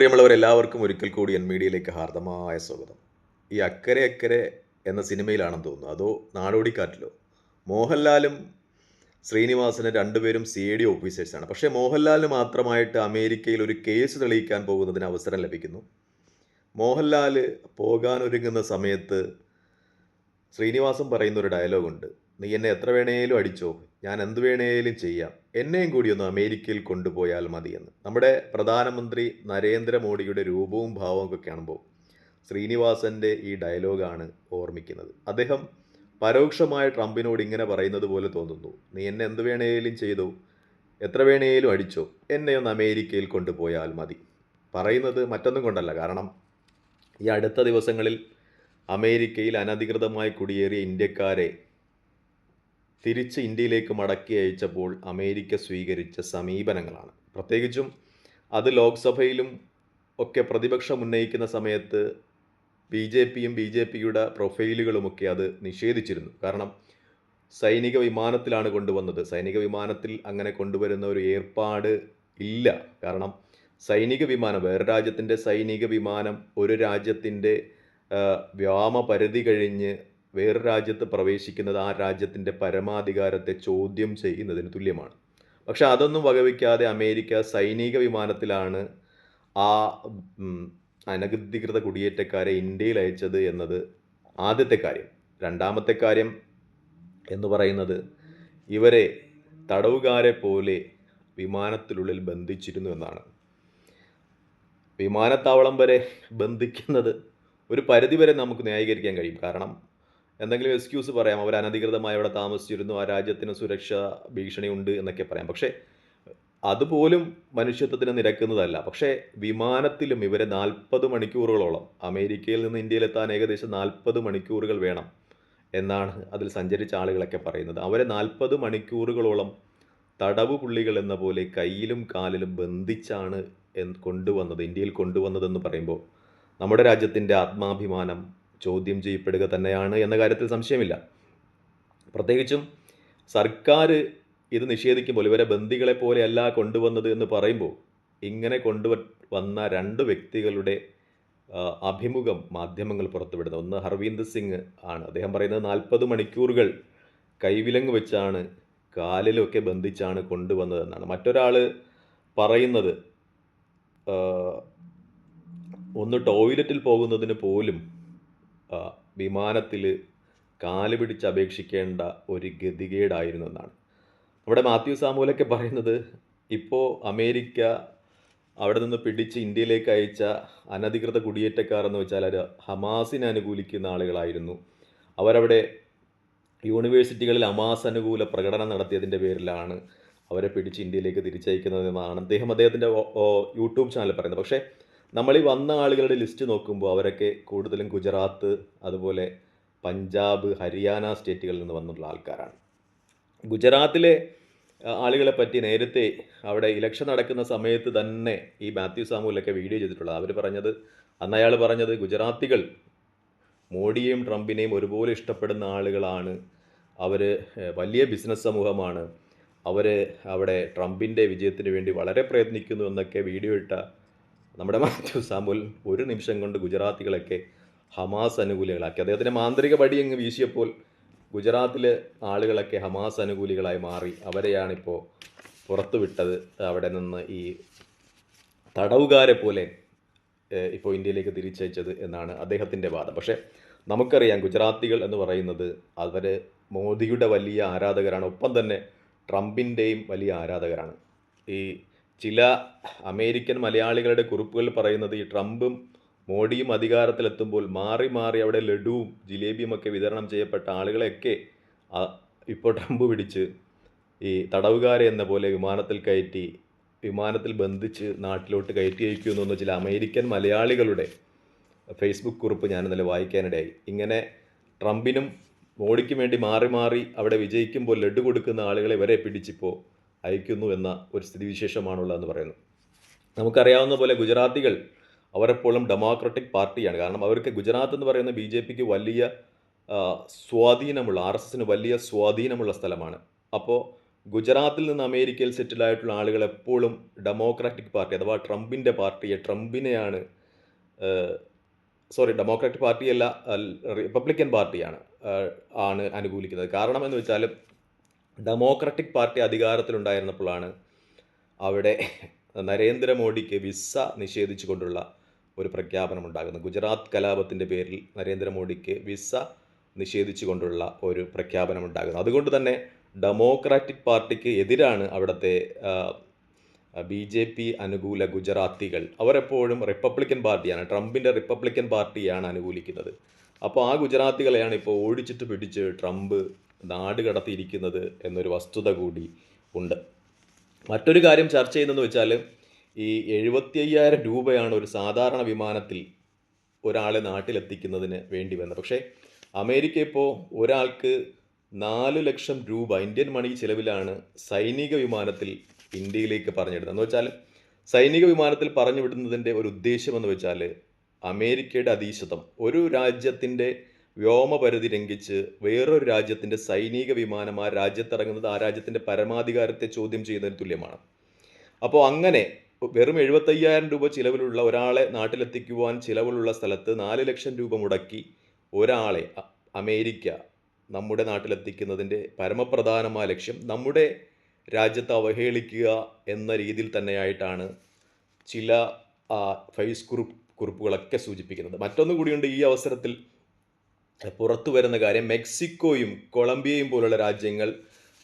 പ്രിയമുള്ളവരെല്ലാവർക്കും ഒരിക്കൽ കൂടി എൻ മീഡിയയിലേക്ക് ഹാർദമായ സ്വാഗതം. ഈ അക്കരെ അക്കരെ എന്ന സിനിമയിലാണെന്ന് തോന്നുന്നു. അതോ നാടോടിക്കാറ്റിലോ? മോഹൻലാലും ശ്രീനിവാസനും രണ്ടുപേരും സി ഐ ഡി ഓഫീസേഴ്സാണ്. പക്ഷേ മോഹൻലാലിന് മാത്രമായിട്ട് അമേരിക്കയിൽ ഒരു കേസ് തെളിയിക്കാൻ പോകുന്നതിന് അവസരം ലഭിക്കുന്നു. മോഹൻലാൽ പോകാനൊരുങ്ങുന്ന സമയത്ത് ശ്രീനിവാസൻ പറയുന്ന ഒരു ഡയലോഗുണ്ട്. നീ എന്നെ എത്ര വേണേലും അടിച്ചോ ഞാൻ എന്ത് വേണേലും ചെയ്യാം. എന്നെയും കൂടി ഒന്ന് അമേരിക്കയിൽ കൊണ്ടുപോയാൽ മതിയെന്ന്. നമ്മുടെ പ്രധാനമന്ത്രി നരേന്ദ്രമോദിയുടെ രൂപവും ഭാവവും ഒക്കെ കാണുമ്പോൾ ശ്രീനിവാസന്റെ ഈ ഡയലോഗാണ് ഓർമ്മിക്കുന്നത്. അദ്ദേഹം പരോക്ഷമായ ട്രംപിനോട് ഇങ്ങനെ പറയുന്നത് പോലെ തോന്നുന്നു. നീ എന്നെ എന്ത് വേണേലും ചെയ്തോ എത്ര വേണേലും അടിച്ചോ എന്നെ ഒന്ന് അമേരിക്കയിൽ കൊണ്ടുപോയാൽ മതി. പറയുന്നത് മറ്റൊന്നും കൊണ്ടല്ല. കാരണം ഈ അടുത്ത ദിവസങ്ങളിൽ അമേരിക്കയിൽ അനധികൃതമായി കുടിയേറിയ ഇന്ത്യക്കാരെ തിരിച്ച് ഇന്ത്യയിലേക്ക് മടക്കി അയച്ചപ്പോൾ അമേരിക്ക സ്വീകരിച്ച സമീപനങ്ങളാണ്. പ്രത്യേകിച്ചും അത് ലോക്സഭയിലും ഒക്കെ പ്രതിപക്ഷം ഉന്നയിക്കുന്ന സമയത്ത് ബി ജെ പിയും ബി ജെ പിയുടെ പ്രൊഫൈലുകളുമൊക്കെ അത് നിഷേധിച്ചിരുന്നു. കാരണം സൈനിക വിമാനത്തിലാണ് കൊണ്ടുവന്നത്. സൈനിക വിമാനത്തിൽ അങ്ങനെ കൊണ്ടുവരുന്ന ഒരു ഏർപ്പാട് ഇല്ല. കാരണം സൈനിക വിമാനം വേറെ രാജ്യത്തിന്റെ സൈനിക വിമാനം ഒരു രാജ്യത്തിന്റെ വ്യോമ പരിധി കഴിഞ്ഞ് വേറെ രാജ്യത്ത് പ്രവേശിക്കുന്നത് ആ രാജ്യത്തിന്റെ പരമാധികാരത്തെ ചോദ്യം ചെയ്യുന്നതിന് തുല്യമാണ്. പക്ഷെ അതൊന്നും വകവയ്ക്കാതെ അമേരിക്ക സൈനിക വിമാനത്തിലാണ് ആ അനധികൃത കുടിയേറ്റക്കാരെ ഇന്ത്യയിൽ അയച്ചത് എന്നത് ആദ്യത്തെ കാര്യം. രണ്ടാമത്തെ കാര്യം എന്ന് പറയുന്നത് ഇവരെ തടവുകാരെ പോലെ വിമാനത്തിനുള്ളിൽ ബന്ധിച്ചിരുന്നു എന്നാണ്. വിമാനത്താവളം വരെ ബന്ധിക്കുന്നത് ഒരു പരിധിവരെ നമുക്ക് ന്യായീകരിക്കാൻ കഴിയും. കാരണം എന്തെങ്കിലും എക്സ്ക്യൂസ് പറയാം. അവർ അനധികൃതമായി അവിടെ താമസിച്ചിരുന്നു. ആ രാജ്യത്തിന് സുരക്ഷ ഭീഷണിയുണ്ട് എന്നൊക്കെ പറയാം. പക്ഷേ അതുപോലും മനുഷ്യത്വത്തിന് നിരക്കുന്നതല്ല. പക്ഷേ വിമാനത്തിലും ഇവരെ നാൽപ്പത് മണിക്കൂറുകളോളം അമേരിക്കയിൽ നിന്ന് ഇന്ത്യയിലെത്താൻ ഏകദേശം നാൽപ്പത് മണിക്കൂറുകൾ വേണം എന്നാണ് അതിൽ സഞ്ചരിച്ച ആളുകളൊക്കെ പറയുന്നത്. അവരെ നാൽപ്പത് മണിക്കൂറുകളോളം തടവ് പുള്ളികൾ എന്ന പോലെ കയ്യിലും കാലിലും ബന്ധിച്ചാണ് കൊണ്ടുവന്നത് ഇന്ത്യയിൽ കൊണ്ടുവന്നതെന്ന് പറയുമ്പോൾ നമ്മുടെ രാജ്യത്തിന്റെ ആത്മാഭിമാനം ചോദ്യം ചെയ്യപ്പെടുക തന്നെയാണ് എന്ന കാര്യത്തിൽ സംശയമില്ല. പ്രത്യേകിച്ചും സർക്കാർ ഇത് നിഷേധിക്കുമ്പോൾ ഇവരെ ബന്ദികളെ പോലെയല്ല കൊണ്ടുവന്നത് എന്ന് പറയുമ്പോൾ ഇങ്ങനെ കൊണ്ടുവ വന്ന രണ്ട് വ്യക്തികളുടെ അഭിമുഖം മാധ്യമങ്ങൾ പുറത്തുവിടുന്നത്. ഒന്ന് ഹർവീന്ദർ സിംഗ് ആണ്. അദ്ദേഹം പറയുന്നത് നാൽപ്പത് മണിക്കൂറുകൾ കൈവിലങ്ങ് വെച്ചാണ് കാലിലൊക്കെ ബന്ധിച്ചാണ് കൊണ്ടുവന്നതെന്നാണ്. മറ്റൊരാൾ പറയുന്നത് ഒന്ന് ടോയ്ലറ്റിൽ പോകുന്നതിന് പോലും വിമാനത്തിൽ കാൽ പിടിച്ച് അപേക്ഷിക്കേണ്ട ഒരു ഗതികേടായിരുന്നു എന്നാണ്. അവിടെ മാത്യു സാമൂലൊക്കെ പറയുന്നത് ഇപ്പോൾ അമേരിക്ക അവിടെ നിന്ന് പിടിച്ച് ഇന്ത്യയിലേക്ക് അയച്ച അനധികൃത കുടിയേറ്റക്കാർ എന്ന് വെച്ചാൽ അവർ ഹമാസിനെ അനുകൂലിക്കുന്ന ആളുകളായിരുന്നു. അവരവിടെ യൂണിവേഴ്സിറ്റികളിൽ അമാസ് അനുകൂല പ്രകടനം നടത്തിയതിന്റെ പേരിലാണ് അവരെ പിടിച്ച് ഇന്ത്യയിലേക്ക് തിരിച്ചയക്കുന്നതെന്നാണ് അദ്ദേഹം അദ്ദേഹത്തിന്റെ യൂട്യൂബ് ചാനൽ പറയുന്നത്. പക്ഷേ നമ്മൾ ഈ വന്ന ആളുകളുടെ ലിസ്റ്റ് നോക്കുമ്പോൾ അവരൊക്കെ കൂടുതലും ഗുജറാത്ത് അതുപോലെ പഞ്ചാബ് ഹരിയാന സ്റ്റേറ്റുകളിൽ നിന്ന് വന്നിട്ടുള്ള ആൾക്കാരാണ്. ഗുജറാത്തിലെ ആളുകളെ പറ്റി നേരത്തെ അവിടെ ഇലക്ഷൻ നടക്കുന്ന സമയത്ത് തന്നെ ഈ മാത്യു സാമുവിലൊക്കെ വീഡിയോ ചെയ്തിട്ടുള്ളത് അവർ പറഞ്ഞത് അന്ന് അയാൾ പറഞ്ഞത് ഗുജറാത്തികൾ മോഡിയെയും ട്രംപിനെയും ഒരുപോലെ ഇഷ്ടപ്പെടുന്ന ആളുകളാണ്. അവർ വലിയ ബിസിനസ് സമൂഹമാണ്. അവർ അവിടെ ട്രംപിന്റെ വിജയത്തിന് വേണ്ടി വളരെ പ്രയത്നിക്കുന്നു എന്നൊക്കെ വീഡിയോ ഇട്ട നമ്മുടെ മാത്യു സാമുൽ ഒരു നിമിഷം കൊണ്ട് ഗുജറാത്തികളൊക്കെ ഹമാസ് അനുകൂലികളാക്കി. അദ്ദേഹത്തിന്റെ മാന്ത്രിക പടി അങ്ങ് വീശിയപ്പോൾ ഗുജറാത്തിലെ ആളുകളൊക്കെ ഹമാസ് അനുകൂലികളായി മാറി. അവരെയാണിപ്പോൾ പുറത്തുവിട്ടത്. അവിടെ നിന്ന് ഈ തടവുകാരെ പോലെ ഇപ്പോൾ ഇന്ത്യയിലേക്ക് തിരിച്ചയച്ചത് എന്നാണ് അദ്ദേഹത്തിന്റെ വാദം. പക്ഷേ നമുക്കറിയാം ഗുജറാത്തികൾ എന്ന് പറയുന്നത് അവർ മോദിയുടെ വലിയ ആരാധകരാണ്. ഒപ്പം തന്നെ ട്രംപിന്റെയും വലിയ ആരാധകരാണ്. ഈ ചില അമേരിക്കൻ മലയാളികളുടെ കുറിപ്പുകൾ പറയുന്നത് ഈ ട്രംപും മോഡിയും അധികാരത്തിലെത്തുമ്പോൾ മാറി മാറി അവിടെ ലഡുവും ജിലേബിയും ഒക്കെ വിതരണം ചെയ്യപ്പെട്ട ആളുകളെയൊക്കെ ഇപ്പോൾ ട്രംപ് പിടിച്ച് ഈ തടവുകാരെ എന്ന പോലെ വിമാനത്തിൽ കയറ്റി വിമാനത്തിൽ ബന്ധിച്ച് നാട്ടിലോട്ട് കയറ്റി അയക്കുമെന്ന് തോന്നുന്ന ചില അമേരിക്കൻ മലയാളികളുടെ ഫേസ്ബുക്ക് കുറിപ്പ് ഞാൻ ഇന്നലെ വായിക്കാനിടയായി. ഇങ്ങനെ ട്രംപിനും മോഡിക്കും വേണ്ടി മാറി മാറി അവിടെ വിജയിക്കുമ്പോൾ ലഡു കൊടുക്കുന്ന ആളുകളെ വരെ പിടിച്ചിപ്പോൾ അയക്കുന്നു എന്ന ഒരു സ്ഥിതിവിശേഷമാണുള്ളതെന്ന് പറയുന്നു. നമുക്കറിയാവുന്ന പോലെ ഗുജറാത്തികൾ അവരെപ്പോഴും ഡെമോക്രാറ്റിക് പാർട്ടിയാണ്. കാരണം അവർക്ക് ഗുജറാത്ത് എന്ന് പറയുന്ന ബി ജെ പിക്ക് വലിയ സ്വാധീനമുള്ള ആർ എസ് എസിന് വലിയ സ്വാധീനമുള്ള സ്ഥലമാണ്. അപ്പോൾ ഗുജറാത്തിൽ നിന്ന് അമേരിക്കയിൽ സെറ്റിൽ ആയിട്ടുള്ള ആളുകൾ എപ്പോഴും ഡെമോക്രാറ്റിക് പാർട്ടി അഥവാ ട്രംപിന്റെ പാർട്ടിയെ ട്രംപിനെയാണ് സോറി ഡെമോക്രാറ്റിക് പാർട്ടിയല്ല റിപ്പബ്ലിക്കൻ പാർട്ടിയാണ് ആണ് അനുകൂലിക്കുന്നത്. കാരണം എന്ന് വെച്ചാൽ ഡെമോക്രാറ്റിക് പാർട്ടി അധികാരത്തിലുണ്ടായിരുന്നപ്പോഴാണ് അവിടെ നരേന്ദ്രമോദിക്ക് വിസ നിഷേധിച്ചുകൊണ്ടുള്ള ഒരു പ്രഖ്യാപനം ഉണ്ടാകുന്നത്. ഗുജറാത്ത് കലാപത്തിന്റെ പേരിൽ നരേന്ദ്രമോദിക്ക് വിസ നിഷേധിച്ചുകൊണ്ടുള്ള ഒരു പ്രഖ്യാപനം ഉണ്ടാകുന്നത്. അതുകൊണ്ട് തന്നെ ഡെമോക്രാറ്റിക് പാർട്ടിക്ക് എതിരാണ് അവിടുത്തെ ബി ജെ പി അനുകൂല ഗുജറാത്തികൾ. അവരെപ്പോഴും റിപ്പബ്ലിക്കൻ പാർട്ടിയാണ്. ട്രംപിന്റെ റിപ്പബ്ലിക്കൻ പാർട്ടിയാണ് അനുകൂലിക്കുന്നത്. അപ്പോൾ ആ ഗുജറാത്തികളെയാണ് ഇപ്പോൾ ഓടിച്ചിട്ട് പിടിച്ച് ട്രംപ് നാട് കടത്തിയിരിക്കുന്നത് എന്നൊരു വസ്തുത കൂടി ഉണ്ട്. മറ്റൊരു കാര്യം ചർച്ച ചെയ്യുന്നതെന്ന് വെച്ചാൽ ഈ എഴുപത്തി അയ്യായിരം രൂപയാണ് ഒരു സാധാരണ വിമാനത്തിൽ ഒരാളെ നാട്ടിലെത്തിക്കുന്നതിന് വേണ്ടി വന്നത്. പക്ഷേ അമേരിക്ക ഇപ്പോൾ ഒരാൾക്ക് നാല് ലക്ഷം രൂപ ഇന്ത്യൻ മണി ചിലവിലാണ് സൈനിക വിമാനത്തിൽ ഇന്ത്യയിലേക്ക് പറഞ്ഞിടുന്നത്. എന്ന് വെച്ചാൽ സൈനിക വിമാനത്തിൽ പറഞ്ഞു വിടുന്നതിന്റെ ഒരു ഉദ്ദേശം എന്ന് വെച്ചാൽ അമേരിക്കയുടെ അതീശതം ഒരു രാജ്യത്തിന്റെ വ്യോമപരിധി ലംഘിച്ച് വേറൊരു രാജ്യത്തിന്റെ സൈനിക വിമാനം ആ രാജ്യത്തിറങ്ങുന്നത് ആ രാജ്യത്തിന്റെ പരമാധികാരത്തെ ചോദ്യം ചെയ്യുന്നതിന് തുല്യമാണ്. അപ്പോൾ അങ്ങനെ വെറും എഴുപത്തയ്യായിരം രൂപ ചിലവിലുള്ള ഒരാളെ നാട്ടിലെത്തിക്കുവാൻ ചിലവിലുള്ള സ്ഥലത്ത് നാല് ലക്ഷം രൂപ മുടക്കി ഒരാളെ അമേരിക്ക നമ്മുടെ നാട്ടിലെത്തിക്കുന്നതിന്റെ പരമപ്രധാനമായ ലക്ഷ്യം നമ്മുടെ രാജ്യത്തെ അവഹേളിക്കുക എന്ന രീതിയിൽ തന്നെയായിട്ടാണ് ചില ഫേസ് കുറിപ്പ് കുറിപ്പുകളൊക്കെ സൂചിപ്പിക്കുന്നത്. മറ്റൊന്നു കൂടിയുണ്ട് ഈ അവസരത്തിൽ പുറത്തു വരുന്ന കാര്യം മെക്സിക്കോയും കൊളംബിയയും പോലുള്ള രാജ്യങ്ങൾ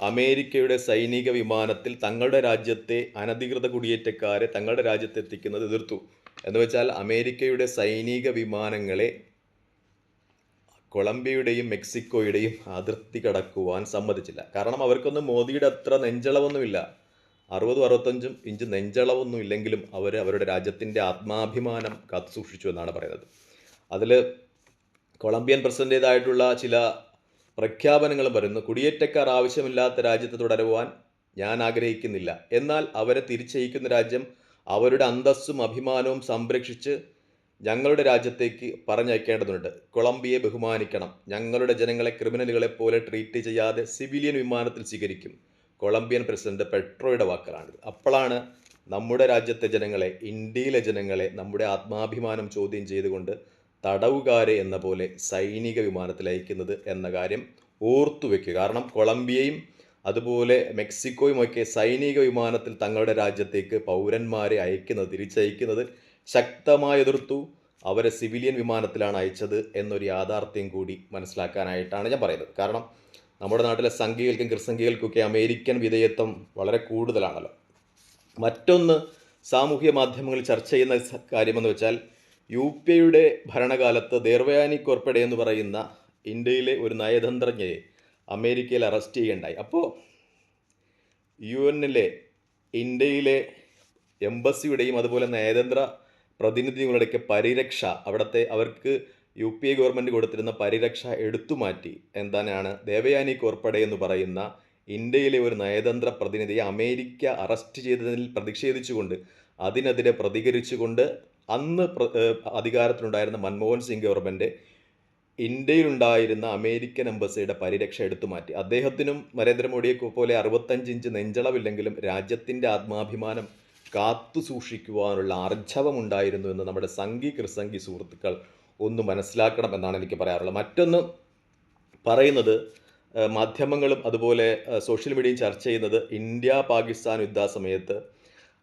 അമേരിക്കയുടെ സൈനിക വിമാനത്തിൽ തങ്ങളുടെ രാജ്യത്തെ അനധികൃത കുടിയേറ്റക്കാരെ തങ്ങളുടെ രാജ്യത്ത് എത്തിക്കുന്നത് എതിർത്തു. എന്ന് വെച്ചാൽ അമേരിക്കയുടെ സൈനിക വിമാനങ്ങളെ കൊളംബിയയുടെയും മെക്സിക്കോയുടെയും അതിർത്തി കടക്കുവാൻ സമ്മതിച്ചില്ല. കാരണം അവർക്കൊന്നും മോദിയുടെ അത്ര നെഞ്ചളവൊന്നുമില്ല. അറുപതും അറുപത്തഞ്ചും ഇഞ്ച് നെഞ്ചളവൊന്നും ഇല്ലെങ്കിലും അവർ അവരുടെ രാജ്യത്തിന്റെ ആത്മാഭിമാനം കാത്തു സൂക്ഷിച്ചു എന്നാണ് പറയുന്നത്. അതിൽ കൊളംബിയൻ പ്രസിഡന്റേതായിട്ടുള്ള ചില പ്രഖ്യാപനങ്ങളും വരുന്നു. കുടിയേറ്റക്കാർ ആവശ്യമില്ലാത്ത രാജ്യത്ത് തുടരുവാൻ ഞാൻ ആഗ്രഹിക്കുന്നില്ല. എന്നാൽ അവരെ തിരിച്ചയക്കുന്ന രാജ്യം അവരുടെ അന്തസ്സും അഭിമാനവും സംരക്ഷിച്ച് ഞങ്ങളുടെ രാജ്യത്തേക്ക് പറഞ്ഞയക്കേണ്ടതുണ്ട്. കൊളംബിയെ ബഹുമാനിക്കണം. ഞങ്ങളുടെ ജനങ്ങളെ ക്രിമിനലുകളെ പോലെ ട്രീറ്റ് ചെയ്യാതെ സിവിലിയൻ വിമാനത്തിൽ സ്വീകരിക്കും. കൊളംബിയൻ പ്രസിഡന്റ് പെട്രോയുടെ വാക്കുകളാണിത് അപ്പോഴാണ് നമ്മുടെ രാജ്യത്തെ ജനങ്ങളെ ഇന്ത്യയിലെ ജനങ്ങളെ നമ്മുടെ ആത്മാഭിമാനം ചോദ്യം ചെയ്തുകൊണ്ട് തടവുകാരെ എന്ന പോലെ സൈനിക വിമാനത്തിൽ അയക്കുന്നത് എന്ന കാര്യം ഓർത്തു വെക്കുക. കാരണം കൊളംബിയയും അതുപോലെ മെക്സിക്കോയും ഒക്കെ സൈനിക വിമാനത്തിൽ തങ്ങളുടെ രാജ്യത്തേക്ക് പൗരന്മാരെ അയക്കുന്നത് തിരിച്ചയക്കുന്നത് ശക്തമായി എതിർത്തു. അവരെ സിവിലിയൻ വിമാനത്തിലാണ് അയച്ചത് എന്നൊരു യാഥാർത്ഥ്യം കൂടി മനസ്സിലാക്കാനായിട്ടാണ് ഞാൻ പറയുന്നത്. കാരണം നമ്മുടെ നാട്ടിലെ സംഘികൾക്കും കൃസംഖ്യകൾക്കൊക്കെ അമേരിക്കൻ വിധേയത്വം വളരെ കൂടുതലാണല്ലോ. മറ്റൊന്ന് സാമൂഹ്യ മാധ്യമങ്ങളിൽ ചർച്ച ചെയ്യുന്ന കാര്യമെന്ന് വെച്ചാൽ യു പി യുടെ ഭരണകാലത്ത് ദേർവയാനി കോർപ്പഡെ എന്ന് പറയുന്ന ഇന്ത്യയിലെ ഒരു നയതന്ത്രജ്ഞയെ അമേരിക്കയിൽ അറസ്റ്റ് ചെയ്യേണ്ടായി അപ്പോൾ യു എന്നിലെ ഇന്ത്യയിലെ എംബസിയുടെയും അതുപോലെ നയതന്ത്ര പ്രതിനിധികളുടെയൊക്കെ പരിരക്ഷ അവിടുത്തെ അവർക്ക് യു പി എ ഗവൺമെന്റ് കൊടുത്തിരുന്ന പരിരക്ഷ എടുത്തുമാറ്റി എന്താണ് ദേവയാനി കോർപ്പഡെ എന്ന് പറയുന്ന ഇന്ത്യയിലെ ഒരു നയതന്ത്ര പ്രതിനിധിയെ അമേരിക്ക അറസ്റ്റ് ചെയ്തതിൽ പ്രതിഷേധിച്ചുകൊണ്ട് അതിനെതിരെ പ്രതികരിച്ചുകൊണ്ട് അന്ന് അധികാരത്തിലുണ്ടായിരുന്ന മൻമോഹൻ സിംഗ് ഗവൺമെന്റ് ഇന്ത്യയിലുണ്ടായിരുന്ന അമേരിക്കൻ എംബസിയുടെ പരിരക്ഷ എടുത്തു മാറ്റി. അദ്ദേഹത്തിനും നരേന്ദ്രമോദിയെ പോലെ അറുപത്തഞ്ച് ഇഞ്ച് നെഞ്ചളവില്ലെങ്കിലും രാജ്യത്തിന്റെ ആത്മാഭിമാനം കാത്തു സൂക്ഷിക്കുവാനുള്ള ആർജവമുണ്ടായിരുന്നു എന്ന് നമ്മുടെ സംഘി കൃസംഗി സുഹൃത്തുക്കൾ ഒന്ന് മനസ്സിലാക്കണം എന്നാണ് എനിക്ക് പറയാറുള്ളത്. മറ്റൊന്ന് പറയുന്നത് മാധ്യമങ്ങളും അതുപോലെ സോഷ്യൽ മീഡിയയും ചർച്ച ചെയ്യുന്നത് ഇന്ത്യ പാകിസ്ഥാൻ യുദ്ധ സമയത്ത്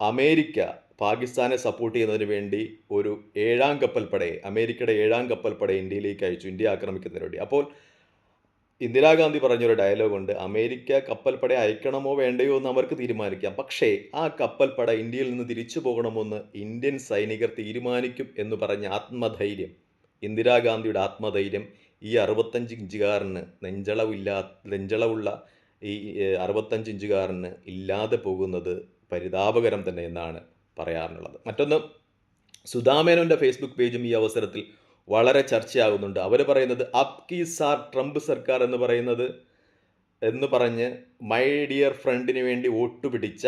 അമേരിക്ക പാകിസ്ഥാനെ സപ്പോർട്ട് ചെയ്യുന്നതിന് വേണ്ടി ഒരു ഏഴാം കപ്പൽപ്പടയെ അമേരിക്കയുടെ ഏഴാം കപ്പൽപ്പട ഇന്ത്യയിലേക്ക് അയച്ചു ഇന്ത്യ ആക്രമിക്കുന്നതിന് വേണ്ടി. അപ്പോൾ ഇന്ദിരാഗാന്ധി പറഞ്ഞൊരു ഡയലോഗുണ്ട് അമേരിക്ക കപ്പൽപ്പട അയക്കണമോ വേണ്ടയോ എന്ന് അവർക്ക് തീരുമാനിക്കാം. പക്ഷേ ആ കപ്പൽപ്പട ഇന്ത്യയിൽ നിന്ന് തിരിച്ചു പോകണമോ എന്ന് ഇന്ത്യൻ സൈനികർ തീരുമാനിക്കും എന്ന് പറഞ്ഞ ആത്മധൈര്യം ഇന്ദിരാഗാന്ധിയുടെ ആത്മധൈര്യം ഈ അറുപത്തഞ്ച് ഇഞ്ചുകാരന് നെഞ്ചളവില്ലാ നെഞ്ചളവുള്ള ഈ അറുപത്തഞ്ച് ഇഞ്ചുകാരന് ഇല്ലാതെ പോകുന്നത് പരിതാപകരം തന്നെ എന്നാണ് പറയാറുള്ളത്. മറ്റൊന്ന് സുധാമേനോന്റെ ഫേസ്ബുക്ക് പേജും ഈ അവസരത്തിൽ വളരെ ചർച്ചയാകുന്നുണ്ട്. അവർ പറയുന്നത് അപ് കി സാർ ട്രംപ് സർക്കാർ എന്ന് പറയുന്നത് എന്ന് പറഞ്ഞ് മൈ ഡിയർ ഫ്രണ്ടിന് വേണ്ടി വോട്ട് പിടിച്ച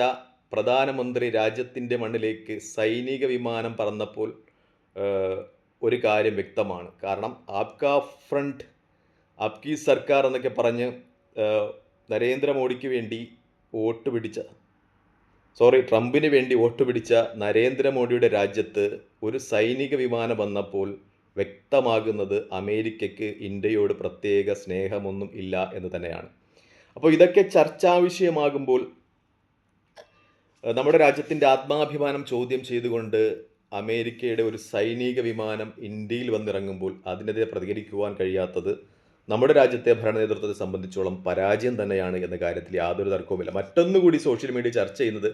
പ്രധാനമന്ത്രി രാജ്യത്തിന്റെ മണ്ണിലേക്ക് സൈനിക വിമാനം പറന്നപ്പോൾ ഒരു കാര്യം വ്യക്തമാണ്. കാരണം ആപ്കാ ഫ്രണ്ട് ആപ്കി സർക്കാർ എന്നൊക്കെ പറഞ്ഞ് നരേന്ദ്രമോദിക്ക് വേണ്ടി വോട്ട് പിടിച്ച സോറി ട്രംപിന് വേണ്ടി വോട്ട് പിടിച്ച നരേന്ദ്രമോദിയുടെ രാജ്യത്ത് ഒരു സൈനിക വിമാനം വന്നപ്പോൾ വ്യക്തമാകുന്നത് അമേരിക്കയ്ക്ക് ഇന്ത്യയോട് പ്രത്യേക സ്നേഹമൊന്നും ഇല്ല എന്ന് തന്നെയാണ്. അപ്പോൾ ഇതൊക്കെ ചർച്ചാ വിഷയമാകുമ്പോൾ നമ്മുടെ രാജ്യത്തിന്റെ ആത്മാഭിമാനം ചോദ്യം ചെയ്തുകൊണ്ട് അമേരിക്കയുടെ ഒരു സൈനിക വിമാനം ഇന്ത്യയിൽ വന്നിറങ്ങുമ്പോൾ അതിനെതിരെ പ്രതികരിക്കുവാൻ കഴിയാത്തത് നമ്മുടെ രാജ്യത്തെ ഭരണ നേതൃത്വത്തെ സംബന്ധിച്ചോളം പരാജയം തന്നെയാണ് എന്ന കാര്യത്തിൽ യാതൊരു തർക്കവുമില്ല. മറ്റൊന്നുകൂടി സോഷ്യൽ മീഡിയ ചർച്ച ചെയ്യുന്നത്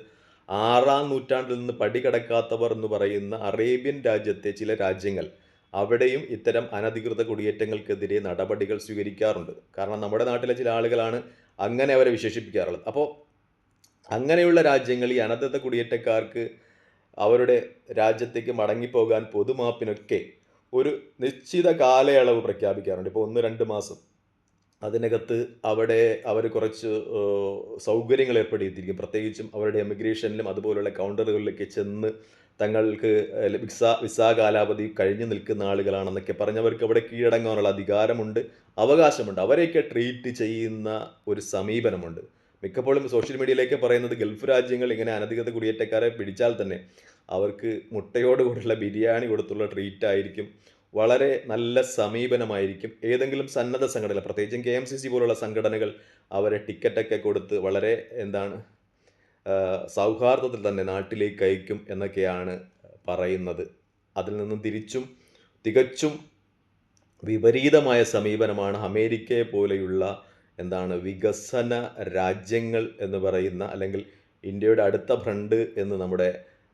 ആറാം നൂറ്റാണ്ടിൽ നിന്ന് പടികടക്കാത്തവർ എന്ന് പറയുന്ന അറേബ്യൻ രാജ്യത്തെ ചില രാജ്യങ്ങൾ അവിടെയും ഇത്തരം അനധികൃത കുടിയേറ്റങ്ങൾക്കെതിരെ നടപടികൾ സ്വീകരിക്കാറുണ്ട്. കാരണം നമ്മുടെ നാട്ടിലെ ചില ആളുകളാണ് അങ്ങനെ അവരെ വിശേഷിപ്പിക്കാറുള്ളത്. അപ്പോൾ അങ്ങനെയുള്ള രാജ്യങ്ങൾ ഈ അനധികൃത കുടിയേറ്റക്കാർക്ക് അവരുടെ രാജ്യത്തേക്ക് മടങ്ങിപ്പോകാൻ പൊതുമാപ്പിനൊക്കെ ഒരു നിശ്ചിത കാലയളവ് പ്രഖ്യാപിക്കാറുണ്ട്. ഇപ്പോൾ ഒന്ന് രണ്ട് മാസം. അതിനകത്ത് അവിടെ അവർ കുറച്ച് സൗകര്യങ്ങൾ ഏർപ്പെടുത്തിയിരിക്കും. പ്രത്യേകിച്ചും അവരുടെ എമിഗ്രേഷനിലും അതുപോലുള്ള കൗണ്ടറുകളിലേക്ക് ചെന്ന് തങ്ങൾക്ക് വിസ വിസ കാലാവധി കഴിഞ്ഞു നിൽക്കുന്ന ആളുകളാണെന്നൊക്കെ പറഞ്ഞവർക്ക് അവിടെ കീഴടങ്ങാനുള്ള അധികാരമുണ്ട് അവകാശമുണ്ട്. അവരെയൊക്കെ ട്രീറ്റ് ചെയ്യുന്ന ഒരു സമീപനമുണ്ട്. മിക്കപ്പോഴും സോഷ്യൽ മീഡിയയിലേക്ക് പറയുന്നത് ഗൾഫ് രാജ്യങ്ങൾ ഇങ്ങനെ അനധികൃത കുടിയേറ്റക്കാരെ പിടിച്ചാൽ തന്നെ അവർക്ക് മുട്ടയോട് കൂടെയുള്ള ബിരിയാണി കൊടുത്തുള്ള ട്രീറ്റ് ആയിരിക്കും. വളരെ നല്ല സമീപനമായിരിക്കും. ഏതെങ്കിലും സന്നദ്ധ സംഘടന പ്രത്യേകിച്ചും കെ എം സി സി പോലുള്ള സംഘടനകൾ അവരെ ടിക്കറ്റൊക്കെ കൊടുത്ത് വളരെ എന്താണ് സൗഹാർദ്ദത്തിൽ തന്നെ നാട്ടിലേക്ക് അയക്കും എന്നൊക്കെയാണ് പറയുന്നത്. അതിൽ നിന്നും തിരിച്ചും തികച്ചും വിപരീതമായ സമീപനമാണ് അമേരിക്കയെ പോലെയുള്ള എന്താണ് വികസന രാജ്യങ്ങൾ എന്ന് പറയുന്ന അല്ലെങ്കിൽ ഇന്ത്യയുടെ അടുത്ത ഫ്രണ്ട് എന്ന് നമ്മുടെ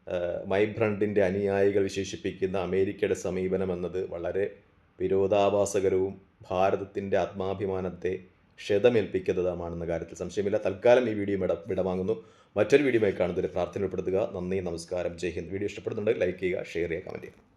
ആ, മൈ ഫ്രണ്ടിന്റെ അനുയായികൾ വിശേഷിപ്പിക്കുന്ന അമേരിക്കയുടെ സമീപനം എന്നത് വളരെ വിരോധാഭാസകരവും ഭാരതത്തിന്റെ ആത്മാഭിമാനത്തെ ക്ഷതമേൽപ്പിക്കുന്നതുമാണെന്ന കാര്യത്തിൽ സംശയമില്ല. തൽക്കാലം ഈ വീഡിയോ ഇട വിടവാങ്ങുന്നു. മറ്റൊരു വീഡിയോയുമായി കാണുന്നതിന് പ്രാർത്ഥന ഉൾപ്പെടുത്തുക നന്ദി നമസ്കാരം. ജയ് ഹിന്ദ്. വീഡിയോ ഇഷ്ടപ്പെടുന്നുണ്ടെങ്കിൽ ലൈക്ക് ചെയ്യുക ഷെയർ ചെയ്യുക കമന്റ് ചെയ്യുക.